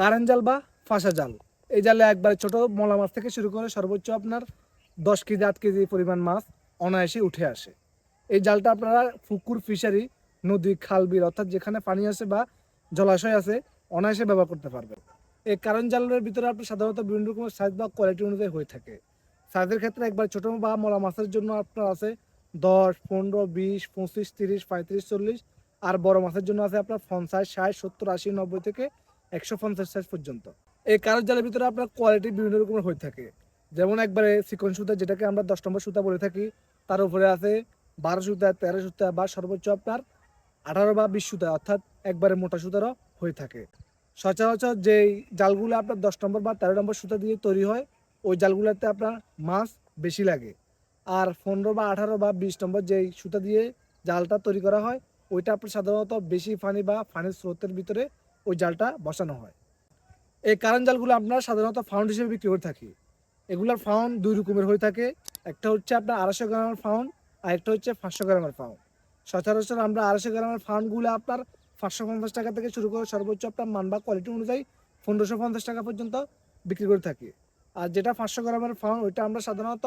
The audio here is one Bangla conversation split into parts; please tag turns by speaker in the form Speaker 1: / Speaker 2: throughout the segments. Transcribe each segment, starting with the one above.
Speaker 1: কারেন্ট জাল বা ফাঁসা জাল। এই জালে একবার ছোট মলা মাছ থেকে শুরু করে সর্বোচ্চ আপনার দশ কেজি, আট কেজি পরিমাণ মাছ অনায়াসে উঠে আসে। এই জালটা আপনারা পুকুর, ফিশারি, নদী, খাল, বিল অর্থাৎ যেখানে পানি আছে বা জলাশয় আছে, অনায়াসে ব্যবহার করতে পারবেন। এই কারেন্ট জালের ভিতরে আপনার সাধারণত বিভিন্ন রকমের সাইজ বা কোয়ালিটি অনুযায়ী হয়ে থাকে। সাইজের ক্ষেত্রে একবার ছোট বা মলা মাছের জন্য আপনার আছে দশ, পনেরো, বিশ, পঁচিশ, তিরিশ, পঁয়ত্রিশ, চল্লিশ। আর বড় মাছের জন্য আছে আপনার পঞ্চাশ, ষাট, সত্তর, আশি, নব্বই থেকে একশো পঞ্চাশ সাইজ পর্যন্ত। এই কারোর জালের ভিতরে আপনার কোয়ালিটি বিভিন্ন রকমের হয়ে থাকে। যেমন একবারে চিকন সুতা, যেটাকে আমরা দশ নম্বর সুতা বলে থাকি, তার উপরে আছে বারো সুতা, তেরো সুতা বা সর্বোচ্চ আপনার আঠারো বা বিশ সুতা, অর্থাৎ একবারে মোটা সুতারও হয়ে থাকে। সচরাচর যেই জালগুলো আপনার দশ নম্বর বা তেরো নম্বর সুতা দিয়ে তৈরি হয়, ওই জালগুলোতে আপনার মাছ বেশি লাগে। আর পনেরো বা আঠারো বা বিশ নম্বর যেই সুতা দিয়ে জালটা তৈরি করা হয়, ওইটা আপনার সাধারণত বেশি ফানি বা ফানির স্রোতের ভিতরে ওই জালটা বসানো হয়। এই কারেন্ট জালগুলো আপনারা সাধারণত ফাউন্ড হিসেবে বিক্রি করে থাকি। এগুলোর ফাউন্ড দুই রকমের হয়ে থাকে। একটা হচ্ছে আপনার আড়াইশো গ্রামের ফাউন্ড আর একটা হচ্ছে পাঁচশো গ্রামের ফাউন্ড। সচরাচর আমরা আড়াইশো গ্রামের ফাউন্ডগুলো আপনার পাঁচশো পঞ্চাশ টাকা থেকে শুরু করে সর্বোচ্চ আপনার মান বা কোয়ালিটি অনুযায়ী পনেরোশো পঞ্চাশ টাকা পর্যন্ত বিক্রি করে থাকি। আর যেটা পাঁচশো গ্রামের ফাউন্ড, ওইটা আমরা সাধারণত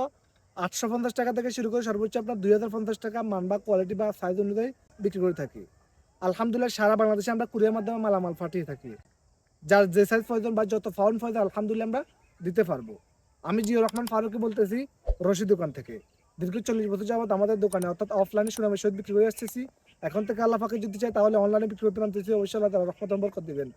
Speaker 1: আটশো পঞ্চাশ টাকা থেকে শুরু করে সর্বোচ্চ আপনার দুই হাজার পঞ্চাশ টাকা মান বা কোয়ালিটি বা সাইজ অনুযায়ী বিক্রি করে থাকি। আলহামদুলিল্লাহ সারা বাংলাদেশে আমরা কুরিয়ার মাধ্যমে মালামাল পাঠিয়ে থাকি। যার যে সাইজ প্রয়োজন বা যত ফাউন্ড প্রয়োজন আলহামদুলিল্লাহ আমরা দিতে পারব। আমি জিও রহমান ফারুকি বলতেছি, রশি দোকান থেকে। দীর্ঘ চল্লিশ বছর যাবত আমাদের দোকানে, অর্থাৎ অফলাইনে সুনামের সহিত বিক্রি করে আসতেছি। এখন থেকে আল্লাহ পাকে যদি চাই তাহলে অনলাইনে বিক্রি করতে নামতেছি। অবশ্যই আল্লাহ রহমত বরকত দিবেন।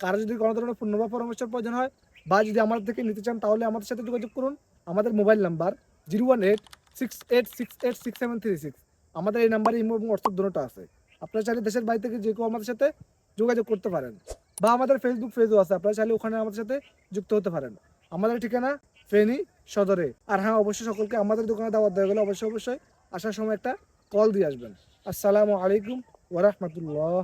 Speaker 1: কারও যদি কোনো ধরনের পূর্ণ বা পরামর্শের প্রয়োজন হয়, বা যদি আমাদের থেকে নিতে চান, তাহলে আমাদের সাথে যোগাযোগ করুন। আমাদের mobile number zero one eight six eight six eight six seven three six. আমাদের এই নাম্বারে ইমো এবং হোয়াটসঅ্যাপ দুটোটা আছে। আপনারা চাইলে দেশের বাড়ি থেকে যে কেউ আমাদের সাথে যোগাযোগ করতে পারেন বা আমাদের ফেসবুক পেজও আছে। আপনারা চাইলে ওখানে আমাদের সাথে যুক্ত হতে পারেন। আমাদের ঠিকানা ফেনী সদরে। আর হ্যাঁ অবশ্যই সকলকে আমাদের দোকানে দাওয়াত দেওয়া গেলে অবশ্যই অবশ্যই আসার সময় একটা কল দিয়ে আসবেন। আসসালামু আলাইকুম ওরহমতুল্লাহ